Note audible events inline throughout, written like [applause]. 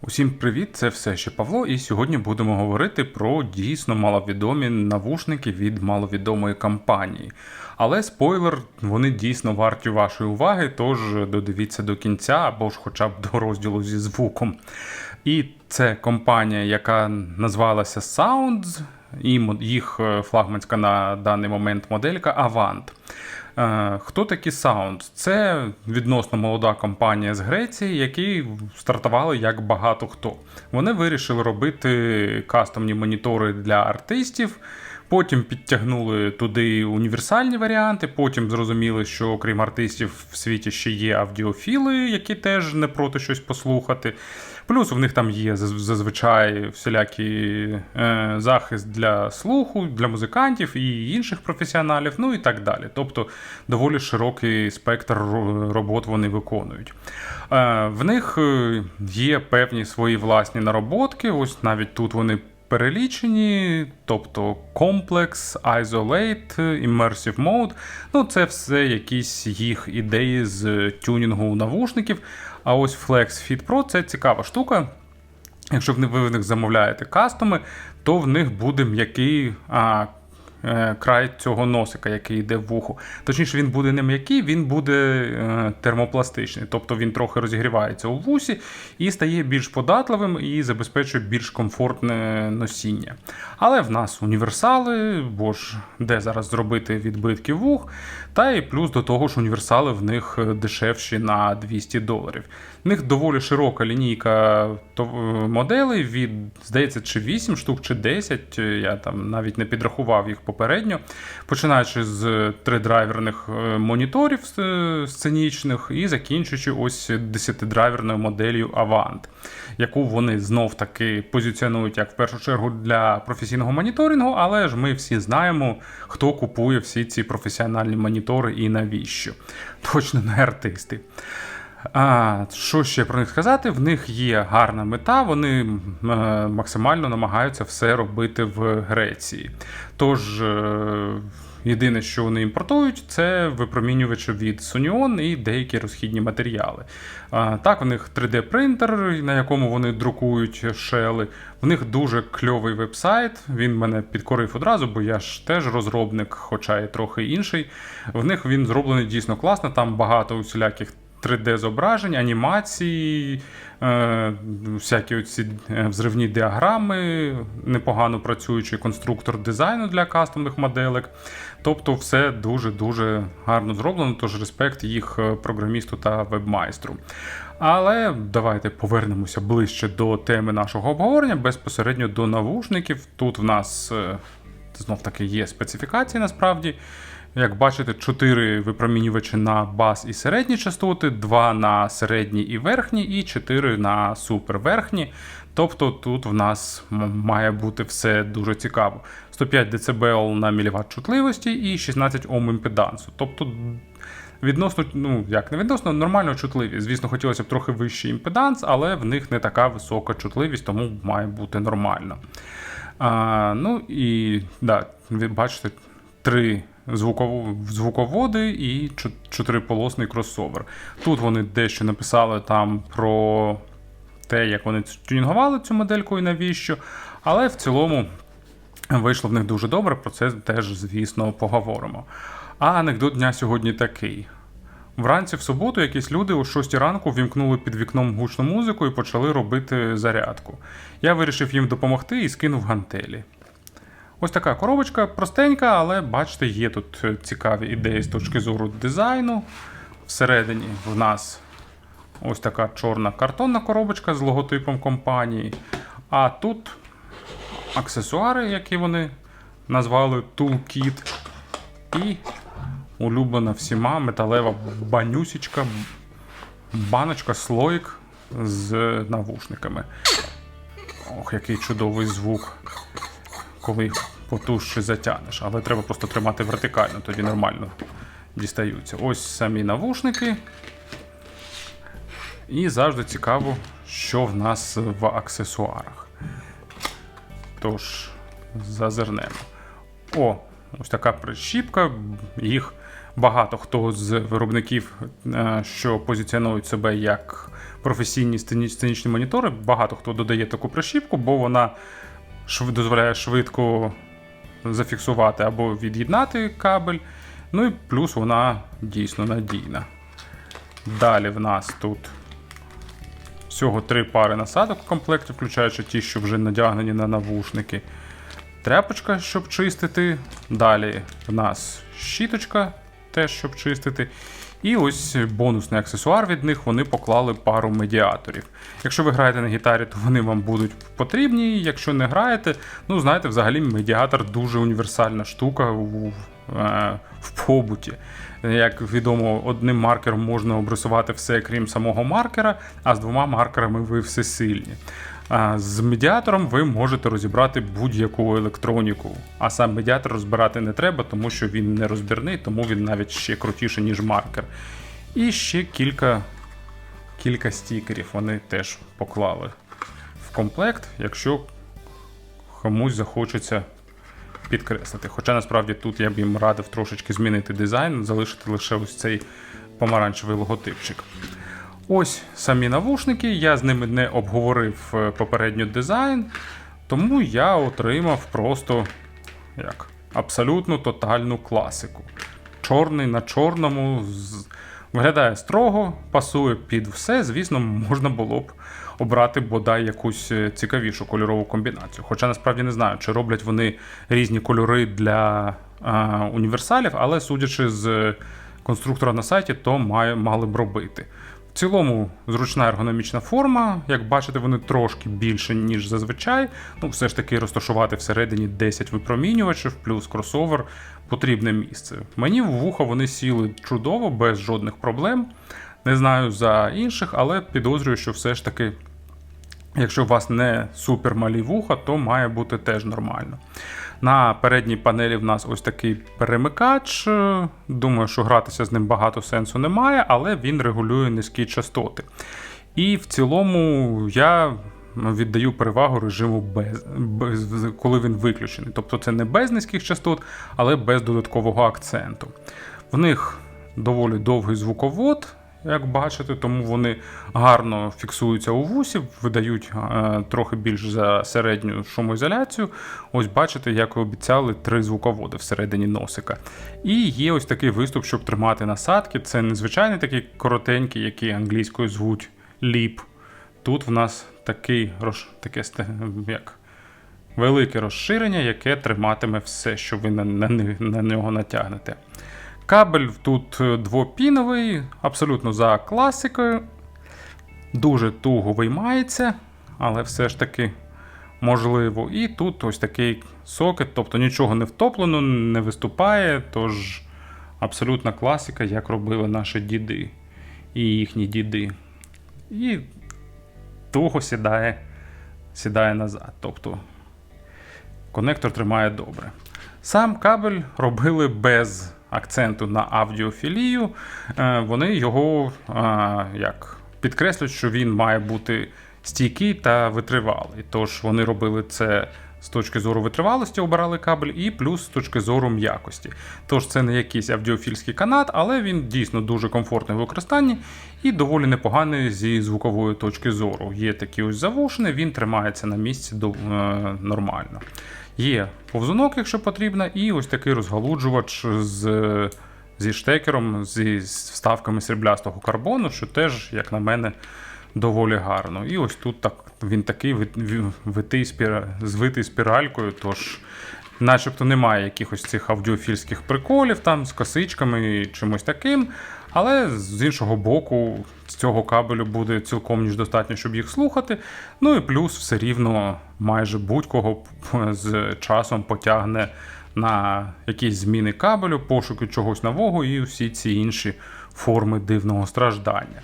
Усім привіт, це все ще Павло, і сьогодні будемо говорити про дійсно маловідомі навушники від маловідомої компанії. Але спойлер, вони дійсно варті вашої уваги, тож додивіться до кінця або ж хоча б до розділу зі звуком. І це компанія, яка назвалася Sounds, і їх е, флагманська на даний момент моделька Avant. Е, Хто такі Sound? Це відносно молода компанія з Греції, які стартували як багато хто. Вони вирішили робити кастомні монітори для артистів. Потім підтягнули туди універсальні варіанти. Потім зрозуміли, що окрім артистів в світі ще є аудіофіли, які теж не проти щось послухати. Плюс в них там є зазвичай всілякий е, захист для слуху, для музикантів і інших професіоналів, ну і так далі. Тобто доволі широкий спектр робот вони виконують. Е, в них е, є певні свої власні нароботки. Ось навіть тут вони перелічені, тобто Complex, Isolate, Immersive Mode. Ну, це все якісь їх ідеї з тюнінгу навушників. А ось Flex Fit Pro це цікава штука. Якщо ви в них замовляєте кастоми, то в них буде м'який а, край цього носика, який йде в вухо. Точніше, він буде не м'який, він буде е, термопластичний. Тобто він трохи розігрівається у вусі і стає більш податливим і забезпечує більш комфортне носіння. Але в нас універсали, бо ж де зараз зробити відбитки вух, та і плюс до того ж універсали в них е, дешевші на 200 доларів. В них доволі широка лінійка е, моделей від, здається, чи 8 штук, чи 10. е, Я там навіть не підрахував їх попередньо. Починаючи з тридрайверних е, моніторів е, сценічних і закінчуючи ось 10-драйверною моделлю Avant, яку вони знов таки позиціонують як в першу чергу для професійного моніторингу, але ж ми всі знаємо, хто купує всі ці професіональні монітори і навіщо. Точно не артисти. А, що ще про них сказати? В них є гарна мета, вони е, максимально намагаються все робити в Греції. Тож, е, єдине, що вони імпортують, це випромінювачі від Sunion і деякі розхідні матеріали. Так, в них 3D-принтер, на якому вони друкують шели. В них дуже кльовий вебсайт. Він мене підкорив одразу, бо я ж теж розробник, хоча і трохи інший. В них він зроблений дійсно класно, там багато усіляких 3D-зображень, анімації, е, всякі оці е, взривні діаграми, непогано працюючий конструктор дизайну для кастомних моделек. Тобто все дуже-дуже гарно зроблено, тож респект їх е, програмісту та вебмайстру. Але давайте повернемося ближче до теми нашого обговорення, безпосередньо до навушників. Тут в нас е, знов таки є специфікації насправді. Як бачите, 4 випромінювачі на бас і середні частоти, 2 на середні і верхні, і 4 на суперверхні. Тобто тут в нас має бути все дуже цікаво. 105 дБ на міліватт чутливості і 16 Ом імпедансу. Тобто відносно, ну як не відносно, нормально чутливість. Звісно, хотілося б трохи вищий імпеданс, але в них не така висока чутливість, тому має бути нормально. А, ну і да, бачите, три звуководи і чотириполосний кросовер. Тут вони дещо написали там про те, як вони тюнінгували цю модельку і навіщо. Але в цілому вийшло в них дуже добре, про це теж, звісно, поговоримо. А анекдот дня сьогодні такий. Вранці в суботу якісь люди о 6 ранку вімкнули під вікном гучну музику і почали робити зарядку. Я вирішив їм допомогти і скинув гантелі. Ось така коробочка простенька, але бачите, є тут е, цікаві ідеї з точки зору дизайну. Всередині в нас ось така чорна картонна коробочка з логотипом компанії. А тут аксесуари, які вони назвали Toolkit. І улюблена всіма металева банюсічка, баночка, слоїк з навушниками. Ох, який чудовий звук, коли їх потужче затягнеш. Але треба просто тримати вертикально, тоді нормально дістаються. Ось самі навушники. І завжди цікаво, що в нас в аксесуарах. Тож, зазирнемо. О, ось така прищіпка. Їх багато хто з виробників, е, що позиціонують себе як професійні сценічні монітори, багато хто додає таку прищіпку, бо вона дозволяє швидко зафіксувати або від'єднати кабель. Ну і плюс вона дійсно надійна. Далі в нас тут всього три пари насадок в комплекті, включаючи ті, що вже надягнені на навушники. Тряпочка, щоб чистити. Далі в нас щіточка, теж щоб чистити. І ось бонусний аксесуар від них вони поклали пару медіаторів. Якщо ви граєте на гітарі, то вони вам будуть потрібні. Якщо не граєте, ну знаєте, взагалі медіатор дуже універсальна штука в, е, в побуті. Як відомо, одним маркером можна обрисувати все, крім самого маркера, а з двома маркерами ви всесильні. З медіатором ви можете розібрати будь-яку електроніку, а сам медіатор розбирати не треба, тому що він не розбірний, тому він навіть ще крутіший, ніж маркер. І ще кілька, кілька стікерів вони теж поклали в комплект, якщо комусь захочеться підкреслити. Хоча насправді тут я б їм радив трошечки змінити дизайн, залишити лише ось цей помаранчевий логотипчик. Ось самі навушники, я з ними не обговорив е, попередньо дизайн, тому я отримав просто як абсолютно тотальну класику. Чорний на чорному з- виглядає строго, пасує під все. Звісно, можна було б обрати бодай якусь е, цікавішу кольорову комбінацію. Хоча насправді не знаю, чи роблять вони різні кольори для а, універсалів, але судячи з конструктора на сайті, то має, мали б робити. Цілому зручна ергономічна форма. Як бачите, вони трошки більше, ніж зазвичай. Ну, все ж таки розташувати всередині 10 випромінювачів, плюс кросовер потрібне місце. Мені в вухо вони сіли чудово, без жодних проблем. Не знаю за інших, але підозрюю, що все ж таки, якщо у вас не супер малі вуха, то має бути теж нормально. На передній панелі в нас ось такий перемикач. Е, Думаю, що гратися з ним багато сенсу немає, але він регулює низькі частоти. І в цілому я віддаю перевагу режиму без, без коли він виключений. Тобто це не без низьких частот, але без додаткового акценту. В них доволі довгий звуковод, як бачите, тому вони гарно фіксуються у вусі, видають е, трохи більш за середню шумоізоляцію. Ось бачите, як і обіцяли, три звуководи всередині носика. І є ось такий виступ, щоб тримати насадки. Це незвичайний такий коротенький, який англійською звуть ліп. Тут в нас такий рош... таке як велике розширення, яке триматиме все, що ви на, на, на нього натягнете. Кабель тут е, двопіновий, абсолютно за класикою. Дуже туго виймається, але все ж таки можливо. І тут ось такий сокет, тобто нічого не втоплено, не виступає. Тож абсолютна класика, як робили наші діди і їхні діди. І туго сідає, сідає назад. Тобто конектор тримає добре. Сам кабель робили без акценту на аудіофілію. Е, Вони його е, як підкреслюють, що він має бути стійкий та витривалий. Тож вони робили це з точки зору витривалості, обирали кабель, і плюс з точки зору м'якості. Тож це не якийсь аудіофільський канат, але він дійсно дуже комфортний в використанні і доволі непоганий зі звукової точки зору. Є такі ось завушини, він тримається на місці е, нормально. Є повзунок, якщо потрібно, і ось такий розгалуджувач з, зі штекером, зі вставками сріблястого карбону, що теж, як на мене, доволі гарно. І ось тут так, він такий ви- ви- витий звитий спіралькою, тож начебто немає якихось цих аудіофільських приколів там з косичками і чимось таким. Але з іншого боку, з цього кабелю буде цілком ніж достатньо, щоб їх слухати. Ну і плюс все рівно майже будь-кого з часом потягне на якісь зміни кабелю, пошуки чогось нового і всі ці інші форми дивного страждання.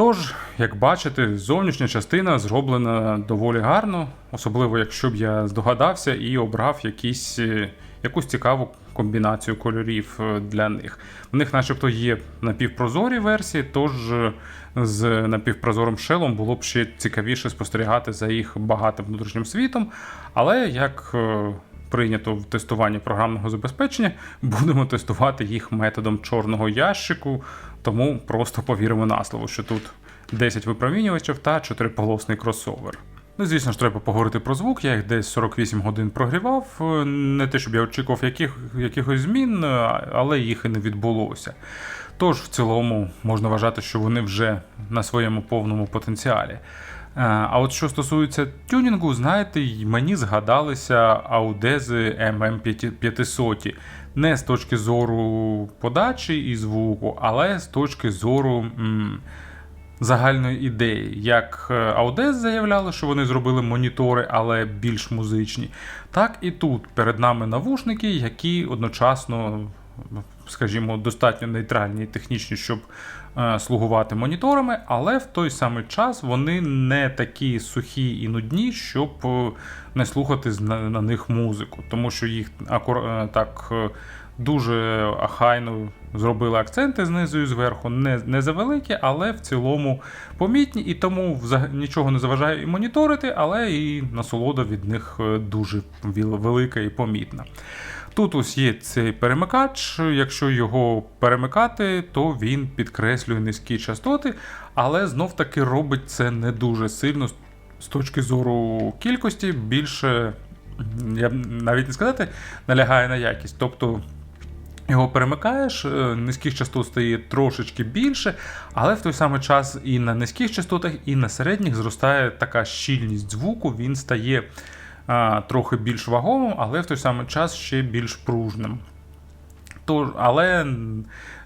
Тож, як бачите, зовнішня частина зроблена доволі гарно, особливо якщо б я здогадався і обрав якісь, е, якусь цікаву комбінацію кольорів е, для них. В них, начебто, є напівпрозорі версії, тож е, з напівпрозорим шелом було б ще цікавіше спостерігати за їх багатим внутрішнім світом. Але як прийнято в тестуванні програмного забезпечення, будемо тестувати їх методом чорного ящику, тому просто повіримо на слово, що тут 10 випромінювачів та 4-полосний кросовер. Ну, звісно ж, треба поговорити про звук. Я їх десь 48 годин прогрівав. Не те, щоб я очікував яких, якихось змін, але їх і не відбулося. Тож, в цілому, можна вважати, що вони вже на своєму повному потенціалі. Е, А от що стосується тюнінгу, знаєте, мені згадалися аудези MM500. Не з точки зору подачі і звуку, але з точки зору. м, загальної ідеї. Як е, Audez заявляли, що вони зробили монітори, але більш музичні, так і тут перед нами навушники, які одночасно, скажімо, достатньо нейтральні і технічні, щоб слугувати моніторами, але в той самий час вони не такі сухі і нудні, щоб е, не слухати на, них музику, тому що їх е, так. е, Дуже ахайно зробили акценти знизу і зверху, не, не завеликі, але в цілому помітні, і тому нічого не заважає і моніторити, але і насолода від них е, дуже велика і помітна. Тут ось є цей перемикач. Якщо його перемикати, то він підкреслює низькі частоти, але знов таки робить це не дуже сильно з- точки зору кількості, більше, я б навіть не сказати, налягає на якість. Тобто його перемикаєш, е, низьких частот стає трошечки більше, але в той самий час і на низьких частотах, і на середніх зростає така щільність звуку, він стає трохи більш вагомим, але в той самий час ще більш пружним. Тож, але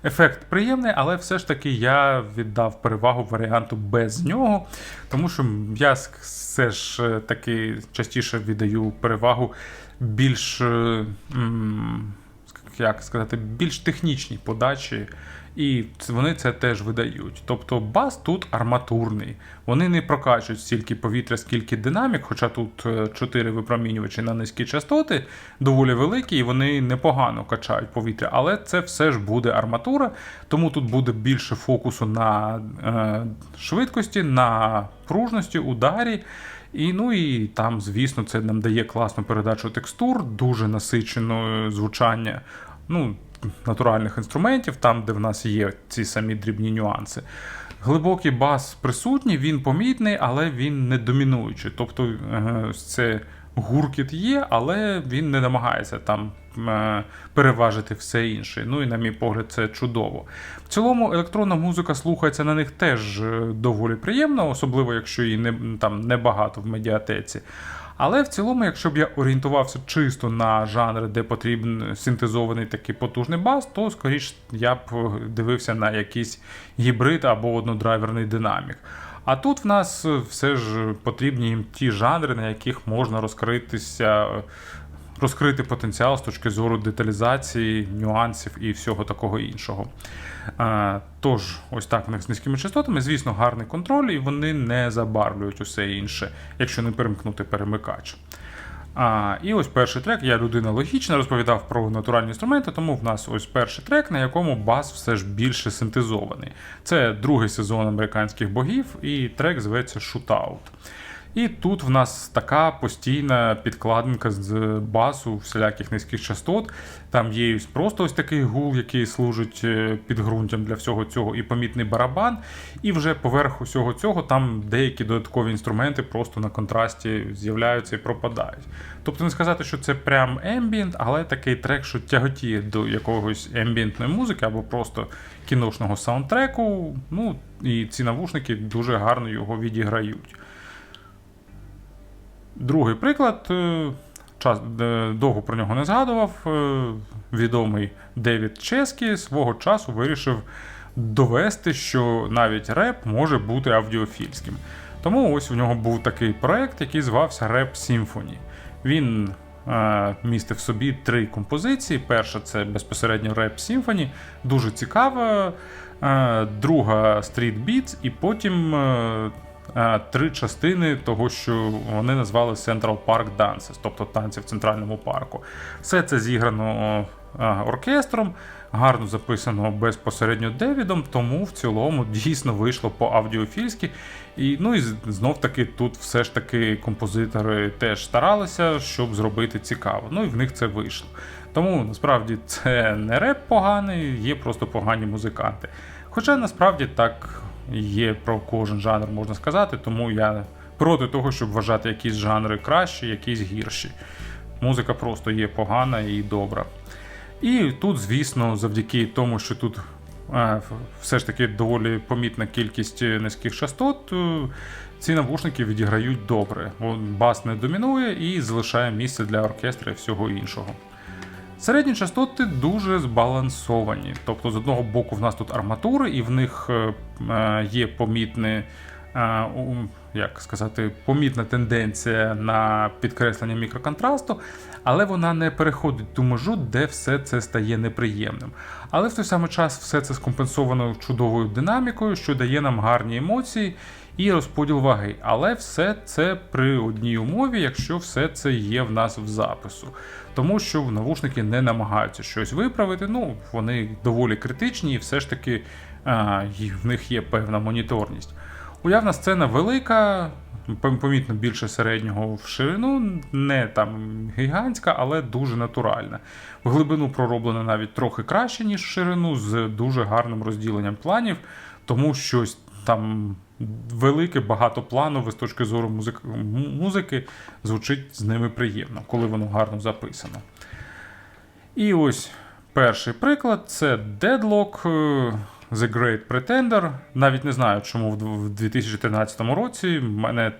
ефект приємний, але все ж таки я віддав перевагу варіанту без нього, тому що я все ж е, таки частіше віддаю перевагу більш. е, як сказати, більш технічній подачі, і вони це теж видають. Тобто бас тут арматурний. Вони не прокачують стільки повітря, скільки динамік, хоча тут 4 випромінювачі на низькі частоти доволі великі, і вони непогано качають повітря. Але це все ж буде арматура, тому тут буде більше фокусу на е, швидкості, на пружності, ударі. І ну і там, звісно, це нам дає класну передачу текстур, дуже насичене звучання ну, натуральних інструментів, там, де в нас є ці самі дрібні нюанси. Глибокий бас присутній, він помітний, але він не домінуючий. Тобто е, це гуркіт є, але він не намагається там е, переважити все інше. Ну і, на мій погляд, це чудово. В цілому електронна музика слухається на них теж е, доволі приємно, особливо якщо її не, там небагато в медіатеці. Але в цілому, якщо б я орієнтувався чисто на жанри, де потрібен синтезований такий потужний бас, то скоріш я б дивився на якийсь гібрид або однодрайверний динамік. А тут в нас е, все ж потрібні їм ті жанри, на яких можна розкритися, е, розкрити потенціал з точки зору деталізації, нюансів і всього такого іншого. Е, Тож, ось так в них з низькими частотами, звісно, гарний контроль, і вони не забарвлюють усе інше, якщо не перемкнути перемикач. А, і ось перший трек. Я людина логічна, розповідав про натуральні інструменти, тому в нас ось перший трек, на якому бас все ж більше синтезований. Це другий сезон американських богів, і трек зветься Shootout. І тут в нас така постійна підкладинка з басу всіляких низьких частот. Там є ось просто ось такий гул, який служить е, підґрунтям для всього цього, і помітний барабан. І вже поверх усього цього там деякі додаткові інструменти просто на контрасті з'являються і пропадають. Тобто не сказати, що це прям ембієнт, але такий трек, що тяготіє до якогось ембієнтної музики або просто кіношного саундтреку. Ну і ці навушники дуже гарно його відіграють. Другий приклад, е, час, е, довго про нього не згадував. е, Відомий Девід Ческі свого часу вирішив довести, що навіть реп може бути аудіофільським. Тому ось у нього був такий проект, який звався Rap Symphony. Він е, містив в собі три композиції. Перша це безпосередньо Rap Symphony, дуже цікава. Е, друга Street Beats, і потім е, три частини того, що вони назвали Central Park Dances, тобто танці в центральному парку. Все це зіграно е, оркестром. гарно записано безпосередньо Девідом, тому в цілому [laughs] дійсно вийшло по аудіофільськи. І ну і знов таки тут все ж таки композитори теж старалися, щоб зробити цікаво. Ну і в них це вийшло. Тому насправді це не реп поганий, є просто погані музиканти. Хоча насправді так є про кожен жанр, можна сказати, тому я проти того, щоб вважати якісь жанри кращі, якісь гірші. Музика просто є погана і добра. І тут, звісно, завдяки тому, що тут е, все ж таки доволі помітна кількість е, низьких частот, е, ці навушники відіграють добре. Бас не домінує і залишає місце для оркестра і всього іншого. Середні частоти дуже збалансовані. Тобто, з одного боку, в нас тут арматури, і в них е, е, є помітне, як сказати, помітна тенденція на підкреслення мікроконтрасту, але вона не переходить ту межу, де все це стає неприємним. Але в той самий час все це скомпенсовано чудовою динамікою, що дає нам гарні емоції і розподіл ваги. Але все це при одній умові, якщо все це є в нас в запису. Тому що навушники не намагаються щось виправити. Ну, вони доволі критичні, і все ж таки а, в них є певна моніторність. Уявна сцена велика, помітно більше середнього в ширину, не там гігантська, але дуже натуральна. В глибину пророблена навіть трохи краще, ніж в ширину, з дуже гарним розділенням планів, тому щось там велике, багатопланове з точки зору музик... музики звучить з ними приємно, коли воно гарно записано. І ось перший приклад це Deadlock е, The Great Pretender. Навіть не знаю, чому в 2013 році мене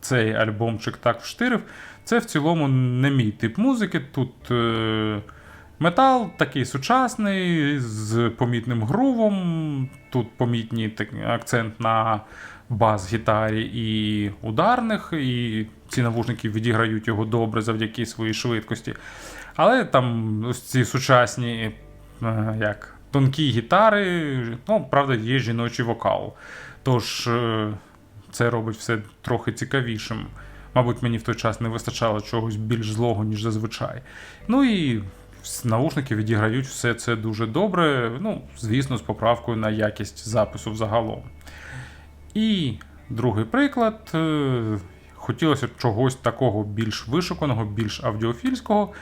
цей альбомчик так вштирив. Це в цілому не мій тип музики. Тут е, метал такий сучасний, з помітним грувом. Тут помітний так, акцент на бас-гітарі і ударних, і ці навушники відіграють його добре завдяки своїй швидкості. Але там ось ці сучасні е, як, тонкі гітари, ну, правда, є жіночий вокал. Тож е, це робить все трохи цікавішим. Мабуть, мені в той час не вистачало чогось більш злого, ніж зазвичай. Ну і наушники відіграють все це дуже добре. Ну, звісно, з поправкою на якість запису взагалом. І другий приклад. е, Хотілося чогось такого більш вишуканого, більш аудіофільського.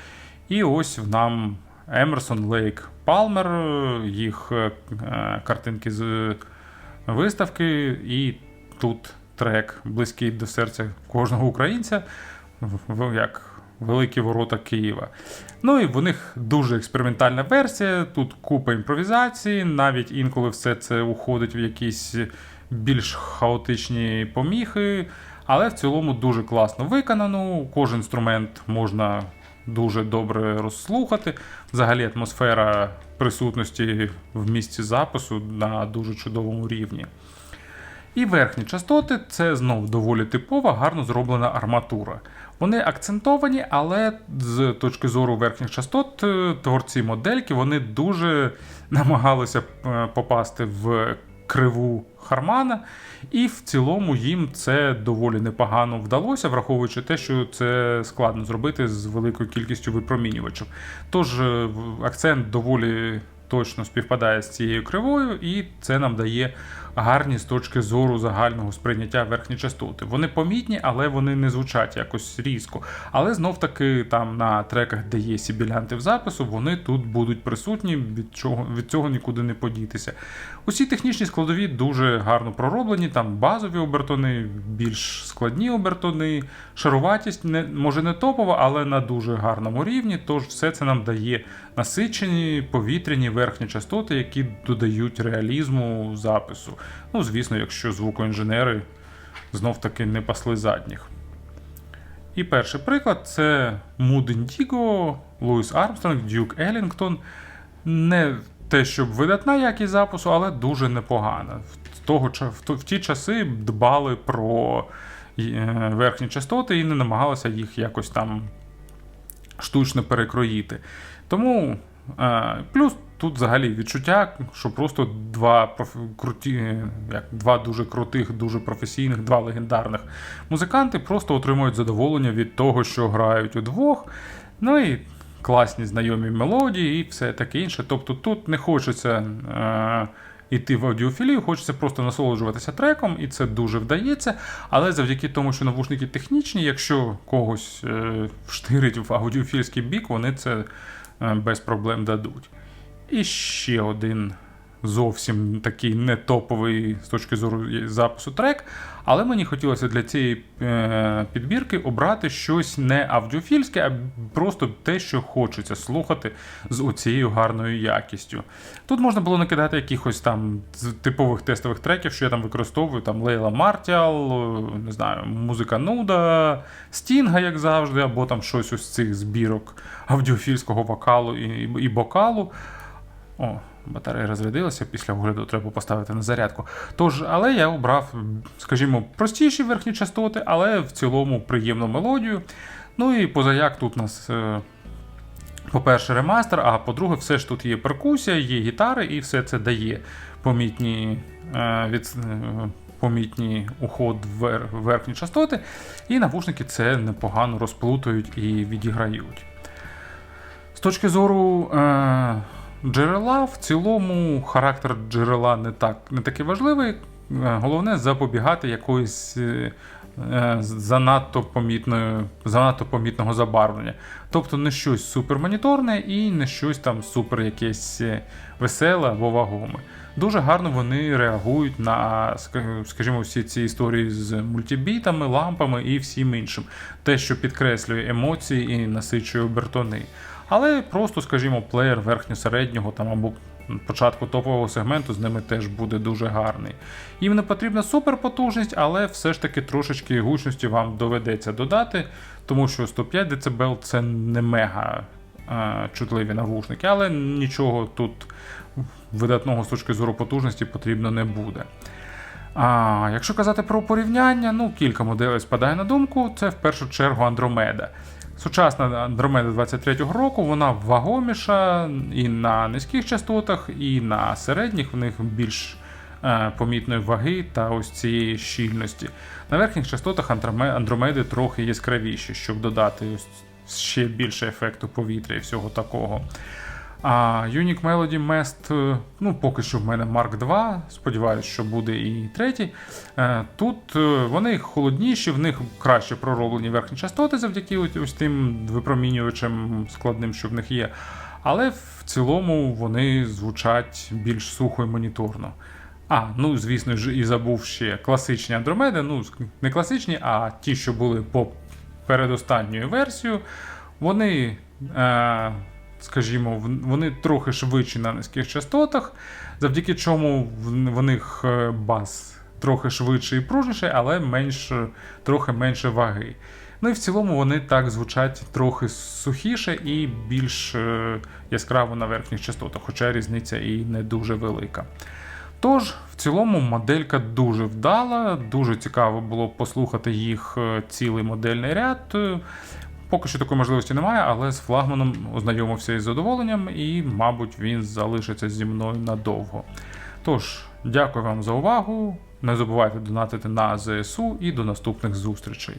І ось нам Емерсон Лейк Палмер, їх е, е, картинки з виставки, і тут трек близький до серця кожного українця, в- в- як Великі ворота Києва. Ну і в них дуже експериментальна версія, тут купа імпровізації, навіть інколи все це уходить в якісь більш хаотичні поміхи, але в цілому дуже класно виконано. Кожен інструмент можна дуже добре розслухати. Взагалі атмосфера присутності в місці запису на дуже чудовому рівні. І верхні частоти це знов доволі типова, гарно зроблена арматура. Вони акцентовані, але з точки зору верхніх частот, е, творці модельки вони дуже намагалися е, попасти в криву Хармана, і в цілому їм це доволі непогано вдалося, враховуючи те, що це складно зробити з великою кількістю випромінювачів. Тож е, акцент доволі точно співпадає з цією кривою, і це нам дає гарні з точки зору загального сприйняття верхні частоти. Вони помітні, але вони не звучать якось різко. Але знов таки там на треках, де є сібілянти в запису, вони тут будуть присутні, від чого від цього нікуди не подітися. Усі технічні складові дуже гарно пророблені, там базові обертони, більш складні обертони, шаруватість не може не топова, але на дуже гарному рівні. Тож все це нам дає насичені повітряні верхні частоти, які додають реалізму запису. Ну, звісно, якщо звукоінженери знов таки не пасли задніх. І перший приклад це Mood Indigo, Луїс Армстронг, Дюк Елінгтон. Не те, щоб видатна якість запису, але дуже непогана. В, того, в, в ті часи дбали про е, верхні частоти і не намагалися їх якось там штучно перекроїти. Тому е, плюс тут взагалі відчуття, що просто два проф... круті, е, як два дуже крутих, дуже професійних, два легендарних музиканти просто отримують задоволення від того, що грають удвох. Ну і класні знайомі мелодії і все таке інше. Тобто тут не хочеться е, йти в аудіофілію, хочеться просто насолоджуватися треком, і це дуже вдається. Але завдяки тому, що навушники технічні, якщо когось е, вштирить в аудіофільський бік, вони це е, без проблем дадуть. І ще один зовсім такий не топовий з точки зору запису трек. Але мені хотілося для цієї е, підбірки обрати щось не аудіофільське, а просто те, що хочеться слухати з оцією гарною якістю. Тут можна було накидати якихось там типових тестових треків, що я там використовую, там Лейла Мартіал, не знаю, музика Нуда, Стінга, як завжди, або там щось із цих збірок аудіофільського вокалу і, і бокалу. О, батарея розрядилася, після огляду треба поставити на зарядку. Тож, але я обрав, скажімо, простіші верхні частоти, але в цілому приємну мелодію. Ну і позаяк тут у нас, е, по-перше, ремастер, а по-друге, все ж тут є перкусія, є гітари, і все це дає помітні е, від. е, Помітні уход в верхні частоти, і навушники це непогано розплутають і відіграють. З точки зору джерела, в цілому характер джерела не, так, не такий важливий. Е, Головне запобігати якоїсь е, е, занадто, помітної, занадто помітного забарвлення. Тобто не щось супермоніторне і не щось там супер якесь веселе або вагоме. Дуже гарно вони реагують на, скажімо, всі ці історії з мультибітами, лампами і всім іншим. Те, що підкреслює емоції і насичує обертони. Але просто, скажімо, плеєр верхньо-середнього там або початку топового сегменту з ними теж буде дуже гарний. Їм не потрібна суперпотужність, але все ж таки трошечки гучності вам доведеться додати, тому що 105 дБ це не мега е, чутливі навушники, але нічого тут видатного з точки зору потужності потрібно не буде. А якщо казати про порівняння, ну кілька моделей спадає на думку. Це в першу чергу Андромеда. Сучасна Андромеда 23-го року, вона вагоміша і на низьких частотах, і на середніх в них більш е, помітної ваги та ось цієї щільності. На верхніх частотах Андроме- Андромеди трохи яскравіші, щоб додати ось ще більше ефекту повітря і всього такого. А Unique Melody Mest, е, ну поки що в мене Mark 2, сподіваюсь, що буде і третій. Е, Тут е, вони холодніші, в них краще пророблені верхні частоти завдяки ось тим випромінювачам складним, що в них є. Але в цілому вони звучать більш сухо і моніторно. А, ну звісно ж, і забув ще класичні Андромеди. Ну, не класичні, а ті, що були по передостанньою версією. Вони, е, скажімо, вони трохи швидші на низьких частотах, завдяки чому в, них е, бас трохи швидший і пружніший, але менш, трохи менше ваги. Ну і в цілому вони так звучать трохи сухіше і більш е, яскраво на верхніх частотах, хоча різниця і не дуже велика. Тож, в цілому, моделька дуже вдала, дуже цікаво було послухати їх е, цілий модельний ряд. Поки що такої можливості немає, але з флагманом ознайомився із задоволенням, і, мабуть, він залишиться зі мною надовго. Тож, дякую вам за увагу. Не забувайте донатити на ЗСУ і до наступних зустрічей.